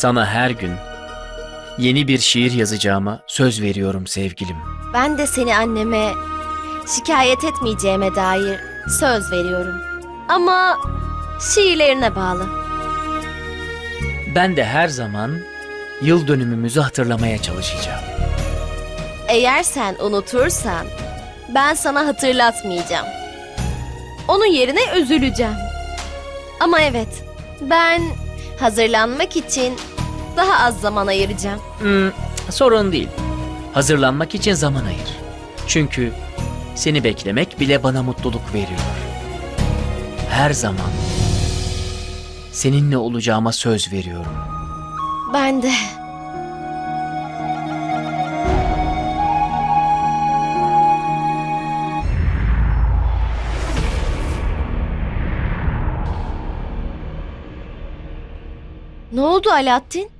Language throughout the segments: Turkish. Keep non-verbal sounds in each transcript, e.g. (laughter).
Sana her gün yeni bir şiir yazacağıma söz veriyorum sevgilim. Ben de seni anneme şikayet etmeyeceğime dair söz veriyorum. Ama şiirlerine bağlı. Ben de her zaman yıl dönümümüzü hatırlamaya çalışacağım. Eğer sen unutursan ben sana hatırlatmayacağım. Onun yerine üzüleceğim. Ama evet, ben hazırlanmak için daha az zaman ayıracağım. Hmm, sorun değil. Hazırlanmak için zaman ayır. Çünkü seni beklemek bile bana mutluluk veriyor. Her zaman seninle olacağıma söz veriyorum. Ben de. Ne oldu Alaaddin?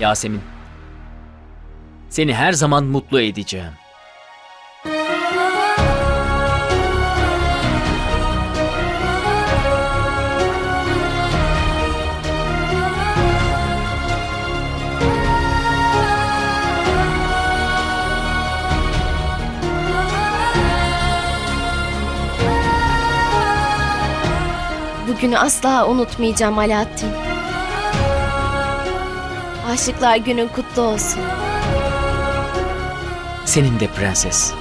Yasemin. Seni her zaman mutlu edeceğim. Bugünü asla unutmayacağım Alaaddin. Aşıklar günün kutlu olsun. Senin de prenses.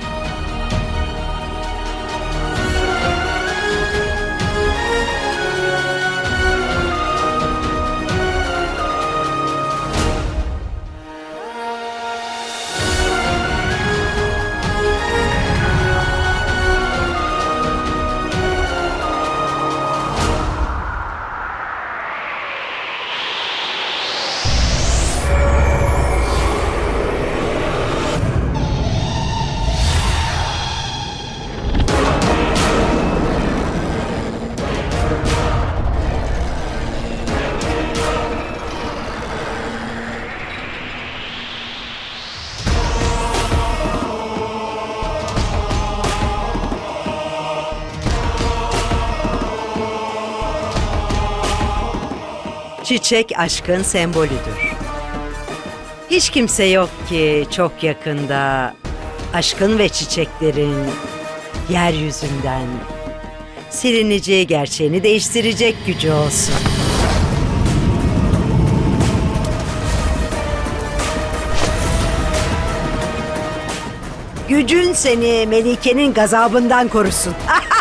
Çiçek aşkın sembolüdür. Hiç kimse yok ki çok yakında aşkın ve çiçeklerin yeryüzünden silineceği gerçeğini değiştirecek gücü olsun. Gücün seni Melike'nin gazabından korusun. (laughs)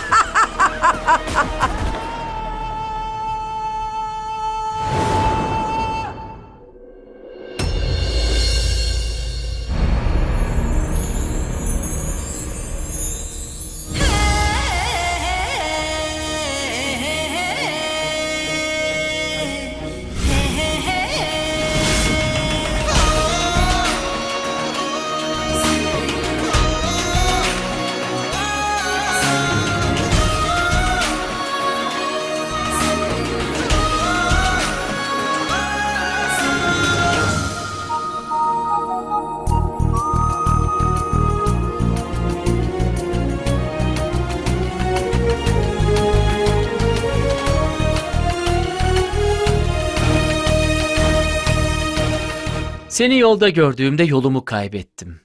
Seni yolda gördüğümde yolumu kaybettim.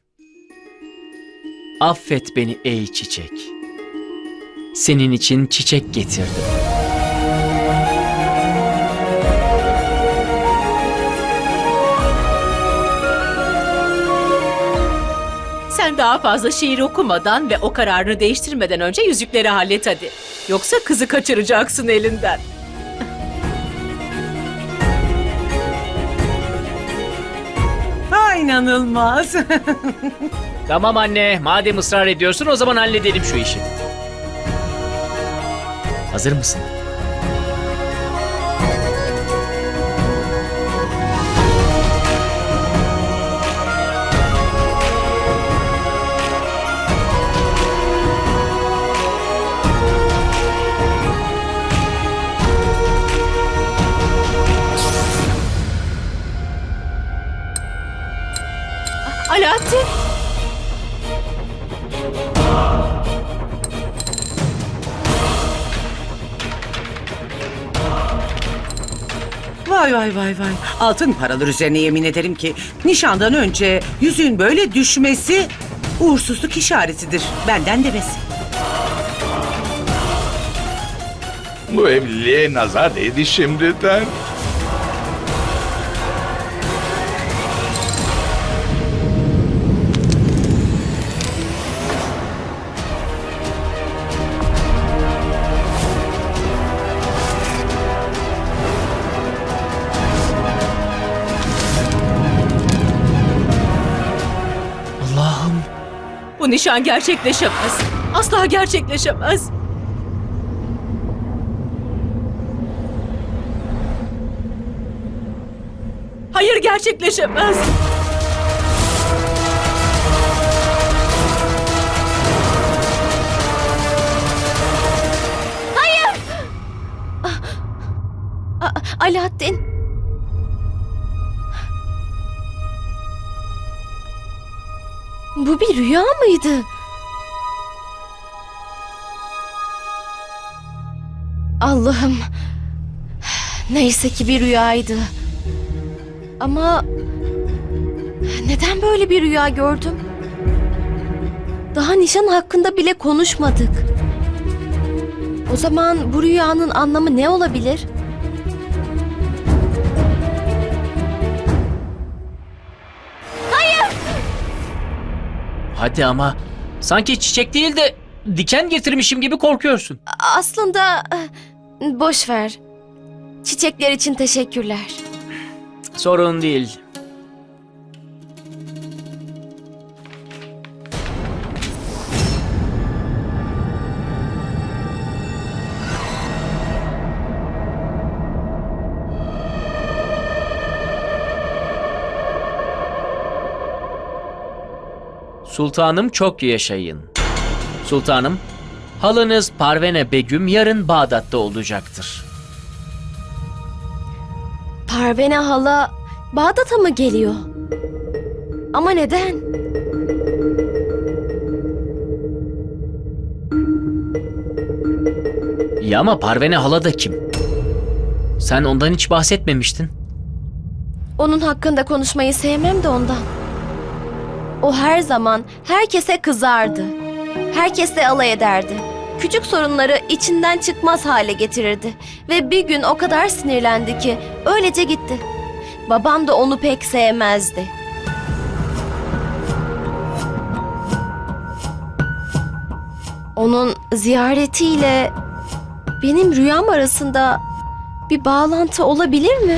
Affet beni ey çiçek. Senin için çiçek getirdim. Sen daha fazla şiir okumadan ve o kararını değiştirmeden önce yüzükleri hallet hadi. Yoksa kızı kaçıracaksın elinden. İnanılmaz. (laughs) Tamam anne, madem ısrar ediyorsun o zaman halledelim şu işi. Hazır mısın? Vay vay vay. Altın paralar üzerine yemin ederim ki nişandan önce yüzüğün böyle düşmesi uğursuzluk işaretidir. Benden demesi. Bu evliliğe nazar değdi şimdiden. Bu nişan gerçekleşemez. Asla gerçekleşemez. Hayır gerçekleşemez. A- Alaaddin. Bu bir rüya mıydı? Allah'ım. Neyse ki bir rüyaydı. Ama neden böyle bir rüya gördüm? Daha nişan hakkında bile konuşmadık. O zaman bu rüyanın anlamı ne olabilir? Hadi ama sanki çiçek değil de diken getirmişim gibi korkuyorsun. Aslında eh, boş ver. Çiçekler için teşekkürler. Sorun değil. Sultanım çok yaşayın. Sultanım, halınız Parvene Begüm yarın Bağdat'ta olacaktır. Parvene hala Bağdat'a mı geliyor? Ama neden? İyi ama Parvene hala da kim? Sen ondan hiç bahsetmemiştin. Onun hakkında konuşmayı sevmem de ondan. O her zaman herkese kızardı. Herkesle alay ederdi. Küçük sorunları içinden çıkmaz hale getirirdi. Ve bir gün o kadar sinirlendi ki öylece gitti. Babam da onu pek sevmezdi. Onun ziyaretiyle benim rüyam arasında bir bağlantı olabilir mi?